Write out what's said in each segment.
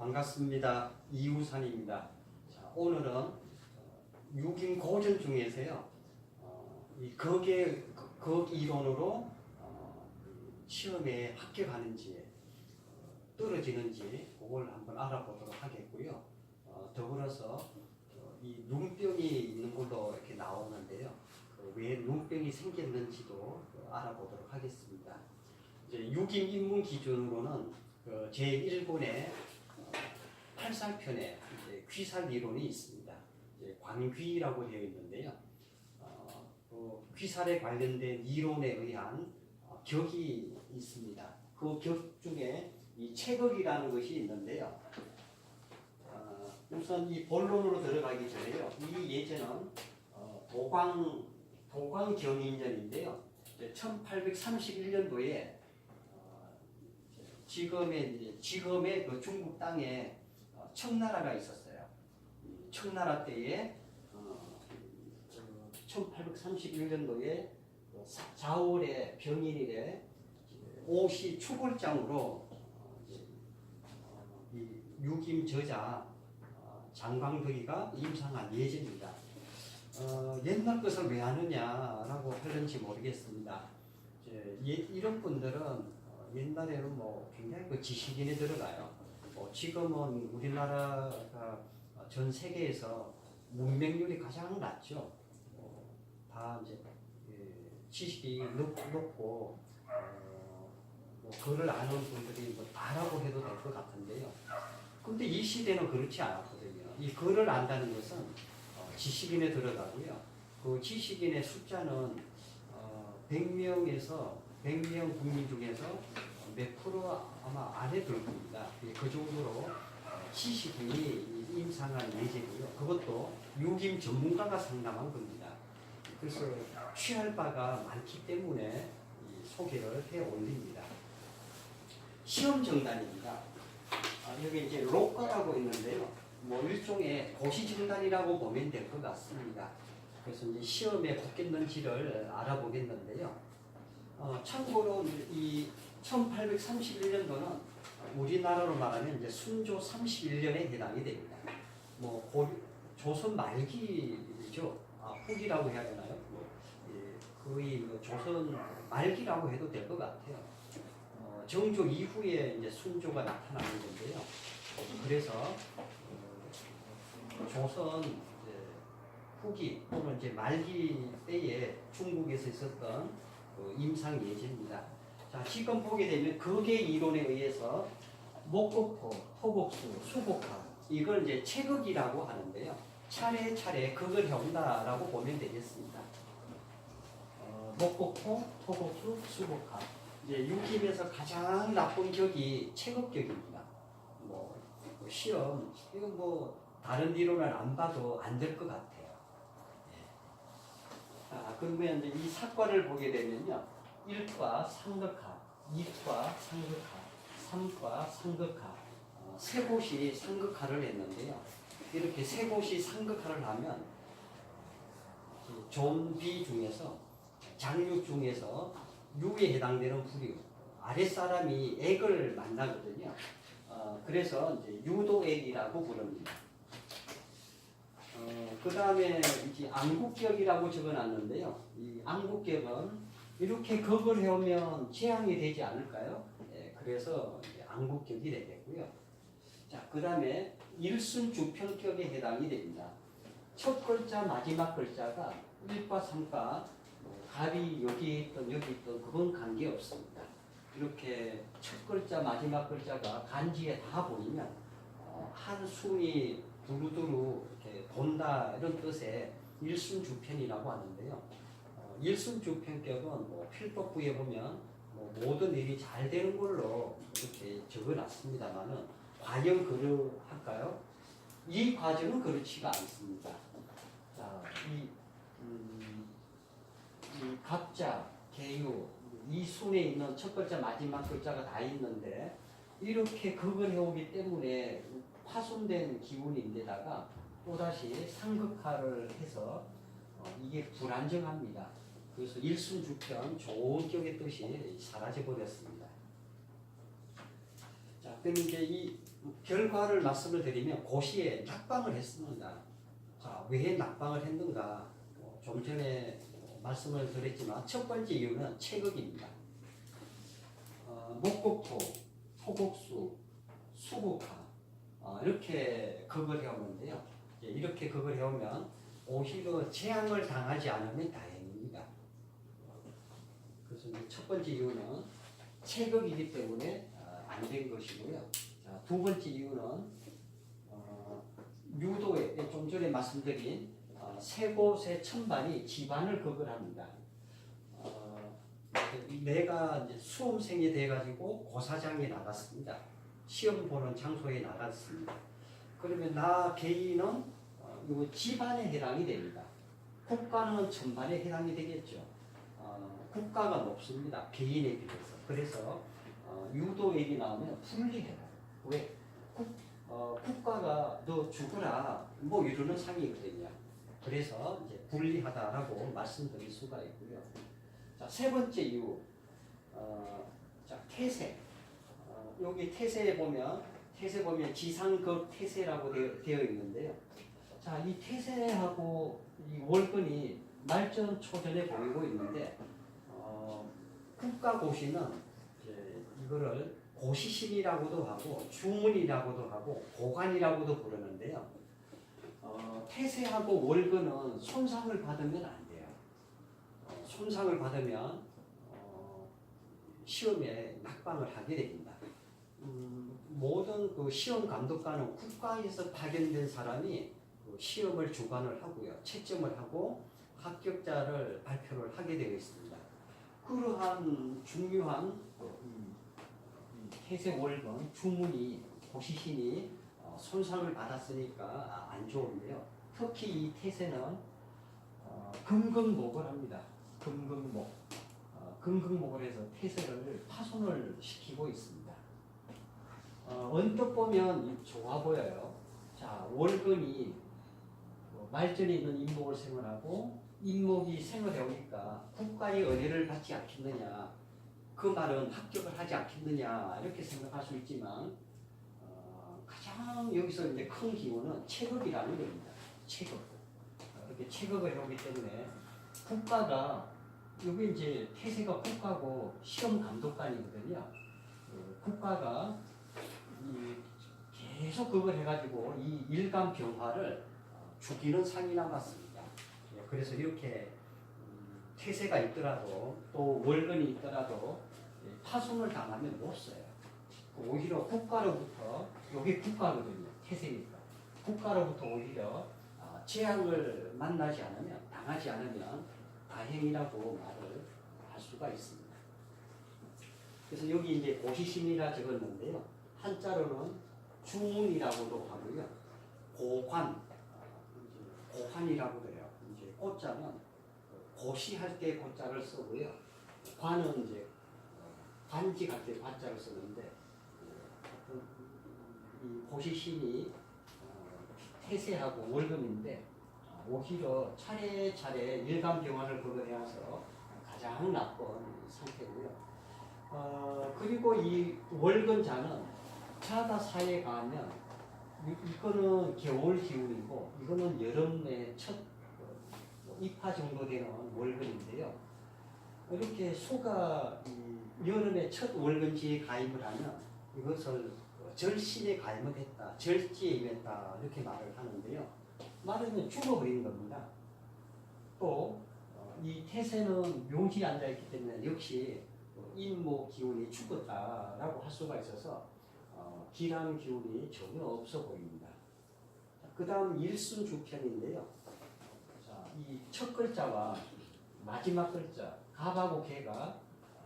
반갑습니다. 이우산입니다. 자, 오늘은 어, 6인 고전 중에서요. 어, 이 그- 그 이론으로 어, 그 시험에 합격하는지 어, 떨어지는지 그걸 한번 알아보도록 하겠고요. 어, 더불어서 어, 이 눈병이 있는 걸로 이렇게 나오는데요. 그 왜 눈병이 생겼는지도 그 알아보도록 하겠습니다. 이제 6인 인문 기준으로는 그 제1권의 8살편에 이제 귀살 이론이 있습니다. 관귀라고 되어 있는데요. 어, 그 귀살에 관련된 이론에 의한 어, 격이 있습니다. 그 격 중에 이 체격이라는 것이 있는데요. 어, 우선 이 본론으로 들어가기 전에요. 이 예제는 어, 도광 도광 경인전인데요. 1831년도에 어, 지금의 지금의 그 중국 땅에 어, 청나라가 있었어요. 이 청나라 때에 어, 그 1831년도에 자월의 병인일에 오시 추골장으로 어, 이제, 어, 이 유김 저자 어, 장광덕이가 임상한 예제입니다. 어, 옛날 것을 왜 하느냐라고 하는지 모르겠습니다. 예, 이런 분들은 어, 옛날에는 뭐 굉장히 그 지식인에 들어가요. 어, 지금은 우리나라가 어, 전 세계에서 문맹률이 가장 낮죠. 어, 다 이제 예, 지식이 높, 높고 어, 뭐 글을 아는 분들이 뭐 다라고 해도 될 것 같은데요. 근데 이 시대는 그렇지 않았거든요. 이 글을 안다는 것은 어, 지식인에 들어가고요. 그 지식인의 숫자는 어, 100명에서 100명 국민 중에서 몇 프로 아마 안에 들 겁니다. 예, 그 정도로 어, 지식인이 임상한 예제고요. 그것도 유김 전문가가 상담한 겁니다. 그래서 취할 바가 많기 때문에 이 소개를 해 올립니다. 시험 정단입니다. 아, 여기 이제 록가라고 있는데요. 뭐 일종의 고시 정단이라고 보면 될 것 같습니다. 그래서 이제 시험에 붙겠는지를 알아보겠는데요. 어, 참고로 이 1831년도는 우리나라로 말하면 이제 순조 31년에 해당이 됩니다. 뭐 고, 조선 말기죠. 아, 후기라고 해야 되나요? 뭐, 예, 거의 뭐 조선 말기라고 해도 될 것 같아요. 어, 정조 이후에 이제 순조가 나타나는 건데요. 그래서 어, 조선 후기 또는 이제 말기 때에 중국에서 있었던 그 임상 예제입니다. 자, 지금 보게 되면 극의 이론에 의해서 목곡토, 토곡수, 수곡화 이걸 이제 체극이라고 하는데요. 차례차례 극을 해온다라고 보면 되겠습니다. 어, 목곡토, 토곡수, 수곡화 이제 육입에서 가장 나쁜 격이 체극격입니다. 뭐, 뭐 시험 이거 뭐 다른 이론을 안 봐도 안 될 것 같아요. 예. 아, 그러면 이제 이 사건을 보게 되면요. 1과 상극화, 2과 상극화, 3과 상극화 어, 세 곳이 상극화를 했는데요. 이렇게 세 곳이 상극화를 하면 이 좀비 중에서 장육 중에서 유에 해당되는 부류 아랫사람이 액을 만나거든요. 어, 그래서 이제 유도액이라고 부릅니다. 어, 그 다음에 이제 안국격이라고 적어놨는데요. 이 안국격은 이렇게 극을 해오면 재앙이 되지 않을까요? 예, 그래서 안국격이 되겠고요. 자, 그 다음에 일순주평격에 해당이 됩니다. 첫 글자, 마지막 글자가 1과 3과 뭐 답이 여기 있던 여기 있던 그건 관계 없습니다. 이렇게 첫 글자, 마지막 글자가 간지에 다 보이면 어, 한 숨이 두루두루 이렇게 돈다 이런 뜻의 일순주편이라고 하는데요. 어, 일순주 편격은 뭐 필법부에 보면 뭐 모든 일이 잘 되는 걸로 이렇게 적어놨습니다만은 과연 그러할까요? 이 과정은 그렇지가 않습니다. 자, 이, 음, 이 갑자, 개유, 이 순에 있는 첫 글자, 마지막 글자가 다 있는데 이렇게 극을 해오기 때문에 파손된 기운인데다가 또다시 상극화를 해서 어, 이게 불안정합니다. 그래서 일순주편 좋은 격의 뜻이 사라져 버렸습니다. 자, 그럼 이제 이 결과를 말씀을 드리면 고시에 낙방을 했습니다. 자, 왜 낙방을 했는가? 어, 좀 전에 말씀을 드렸지만 첫 번째 이유는 체극입니다. 어, 목곡토, 토곡수, 수국화 어, 이렇게 극을 해오는데요. 이렇게 극을 해오면 오히려 재앙을 당하지 않으면 다행입니다. 그래서 첫 번째 이유는 체극이기 때문에 안 된 것이고요. 자, 두 번째 이유는 어, 유도에 좀 전에 말씀드린 어, 세 곳의 천반이 집안을 극을 합니다. 어, 내가 수험생이 돼가지고 고사장에 나갔습니다. 시험 보는 장소에 나갔습니다. 그러면 나 개인은 어, 요 집안에 해당이 됩니다. 국가는 천반에 해당이 되겠죠. 어, 국가가 높습니다. 개인에 비해서. 그래서 어, 유도 얘기 나오면 분리해요. 왜? 국, 어, 국가가 너 죽으라 뭐 이러는 상이거든요. 그래서 이제 분리하다라고 말씀드릴 수가 있고요. 자, 세 번째 이유. 어, 자, 태세. 어, 여기 태세에 보면 태세 보면 지상극 태세라고 되어, 되어 있는데요. 자, 이 태세하고 이 월근이 말전 초전에 보이고 있는데 어, 국가고시는 이거를 고시신이라고도 하고 주문이라고도 하고 고관이라고도 부르는데요. 어, 태세하고 월근은 손상을 받으면 안 돼요. 어, 손상을 받으면 어, 시험에 낙방을 하게 됩니다. 음, 모든 그 시험 감독관은 국가에서 파견된 사람이 그 시험을 주관을 하고요, 채점을 하고 합격자를 발표를 하게 되어 있습니다. 그러한 중요한 그 이- 이 태세 월건 주문이 고시신이 어, 손상을 받았으니까 아, 안 좋은데요. 특히 이 태세는 어, 금금목을 합니다. 금금목. 어, 금금목을 해서 태세를 파손을 시키고 있습니다. 어, 언뜻 보면 이 좋아 보여요. 자, 월근이 어, 말전에 있는 인목을 생활하고 인목이 생활해 오니까 국가의 은혜를 받지 않겠느냐. 그 말은 합격을 하지 않겠느냐 이렇게 생각할 수 있지만 어, 가장 여기서 이제 큰 기호는 체급이라는 겁니다. 체급. 어, 이렇게 체급을 해오기 때문에 국가가 여기 이제 태세가 국가고 시험 감독관이거든요. 어, 국가가 이 계속 그걸 해가지고 이 일감 병화를 어, 죽이는 상이 남았습니다. 예, 그래서 이렇게 음, 태세가 있더라도 또 월근이 있더라도 예, 파손을 당하면 못 써요. 오히려 국가로부터 여기 국가거든요. 태세니까 국가로부터 오히려 아, 재앙을 만나지 않으면 당하지 않으면 다행이라고 말을 할 수가 있습니다. 그래서 여기 이제 고시심이라 적었는데요. 한자로는 주문이라고도 하고요. 고관, 어, 이제 고관이라고 고자는 고시할 때 고자를 쓰고요. 관은 이제 어, 관직할 때 관자를 쓰는데 어, 이 고시신이 어, 태세하고 월금인데 어, 오히려 차례차례 일감 병화를 거론해서 가장 나쁜 상태고요. 어, 그리고 이 월근자는 자다 사이에 가면 이- 이거는 겨울 기운이고 이거는 여름의 첫 어, 입하 정도 되는 월근인데요. 이렇게 소가 이 여름의 첫 월근지에 가입을 하면 이것을 어, 절신에 가입을 했다, 절지에 임했다 이렇게 말을 하는데요. 말하면 죽어버리는 겁니다. 또 이 태세는 용신이 앉아있기 때문에 역시 어, 인목 기운이 죽었다라고 할 수가 있어서 어, 기란 기운이 전혀 없어 보입니다. 그 다음 일순 주편인데요. 자, 이첫 글자와 마지막 글자 갑하고 개가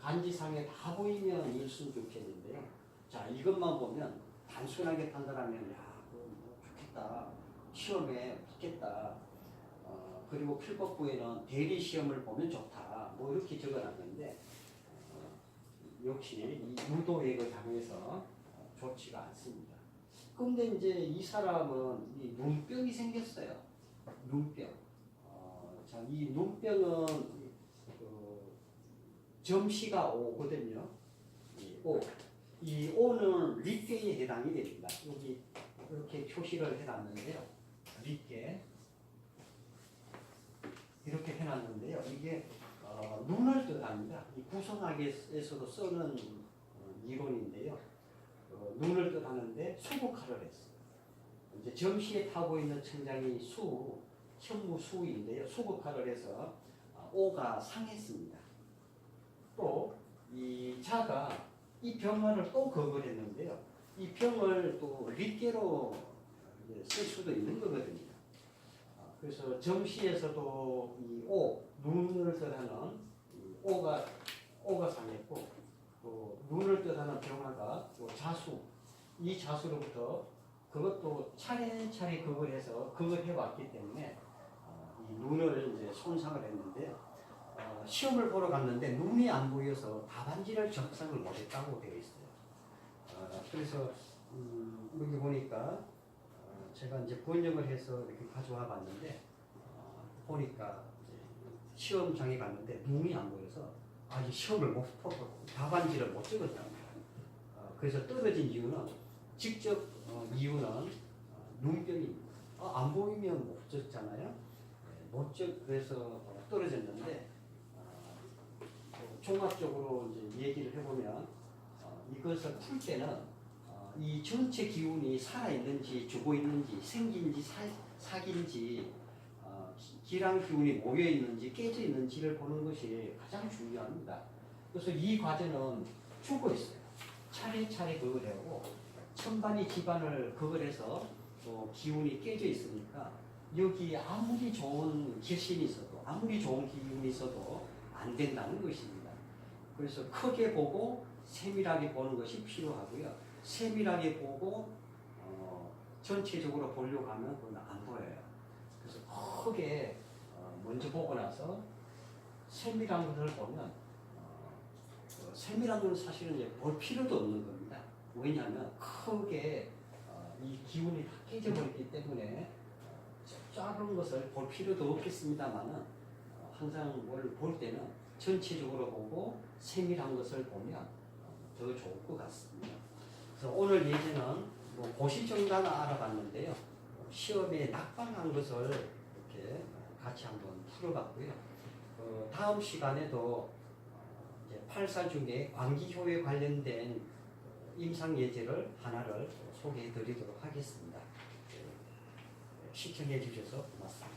간지상에 다 보이면 일순 주편인데요. 자, 이것만 보면 단순하게 판단하면 야, 뭐 좋겠다. 시험에 붙겠다. 어, 그리고 필법부에는 대리 시험을 보면 좋다. 뭐 이렇게 적어놨는데 어, 역시 이 유도액을 당해서 어, 좋지가 않습니다. 근데 이제 이 사람은 이 눈병이 생겼어요. 눈병. 어, 자, 이 눈병은 그 점시가 오거든요. 이 오. 이 O는 립계에 해당이 됩니다. 여기 이렇게 표시를 해놨는데요. 립계 이렇게 해놨는데요. 이게 어, 눈을 뜻합니다. 이 구성학에서도 쓰는 어, 이론인데요. 어, 눈을 뜻하는데 수국화를 했어요. 이제 점시에 타고 있는 천장이 수, 현무 수인데요. 수국화를 해서 어, 오가 상했습니다. 또 이 자가 이 병화를 또 거을 했는데요. 이 병을 또 릿계로 이제 쓸 수도 있는 거거든요. 어, 그래서 점시에서도 이 오, 눈을 뜻하는 이 오가 오가 상했고 또 눈을 뜻하는 병화가 또 자수 이 자수로부터 그것도 차례차례 그걸 해서 그걸 해왔기 때문에 눈을 이제 손상을 했는데요. 어, 시험을 보러 갔는데 눈이 안 보여서 답안지를 적상을 못했다고 되어 있어요. 어, 그래서 음, 여기 보니까 어, 제가 이제 번역을 해서 이렇게 가져와 봤는데 어, 보니까 시험장에 갔는데 눈이 안 보여서 아, 이 시험을 못 보고 답안지를 못 찍었답니다. 어, 그래서 떨어진 이유는 직접 어, 이유는 어, 눈병입니다. 어, 안 보이면 못 찍잖아요. 찍, 그래서 어, 떨어졌는데 어, 어, 종합적으로 이제 얘기를 해보면 어, 이것을 풀 때는 어, 이 전체 기운이 살아있는지 죽어 있는지 생긴지 사, 사긴지 어, 기- 기랑 기운이 모여 있는지 깨져 있는지를 보는 것이 가장 중요합니다. 그래서 이 과제는 죽어 있어요. 차례차례 그걸 하고 천반이 집안을 그걸 해서 또 기운이 깨져 있으니까 여기 아무리 좋은 결심이 있어도 아무리 좋은 기운이 있어도 안 된다는 것입니다. 그래서 크게 보고 세밀하게 보는 것이 필요하고요. 세밀하게 보고 어, 전체적으로 보려고 하면 그건 안 보여요. 그래서 크게 어, 먼저 보고 나서 세밀한 것을 보면 어, 어, 세밀한 건 사실은 이제 볼 필요도 없는 겁니다. 왜냐하면 크게 어, 이 기운이 다 깨져버렸기 때문에 어, 작은 것을 볼 필요도 없겠습니다만은 어, 항상 뭘 볼 때는 전체적으로 보고 세밀한 것을 보면 어, 더 좋을 것 같습니다. 그래서 오늘 예제는 뭐 고시정단을 알아봤는데요. 어, 시험에 낙방한 것을 이렇게 같이 한번 풀어봤고요. 어, 다음 시간에도 어, 이제 8사 중에 광기효에 관련된 어, 임상 예제를 하나를 소개해 드리도록 하겠습니다. 네, 시청해 주셔서 고맙습니다.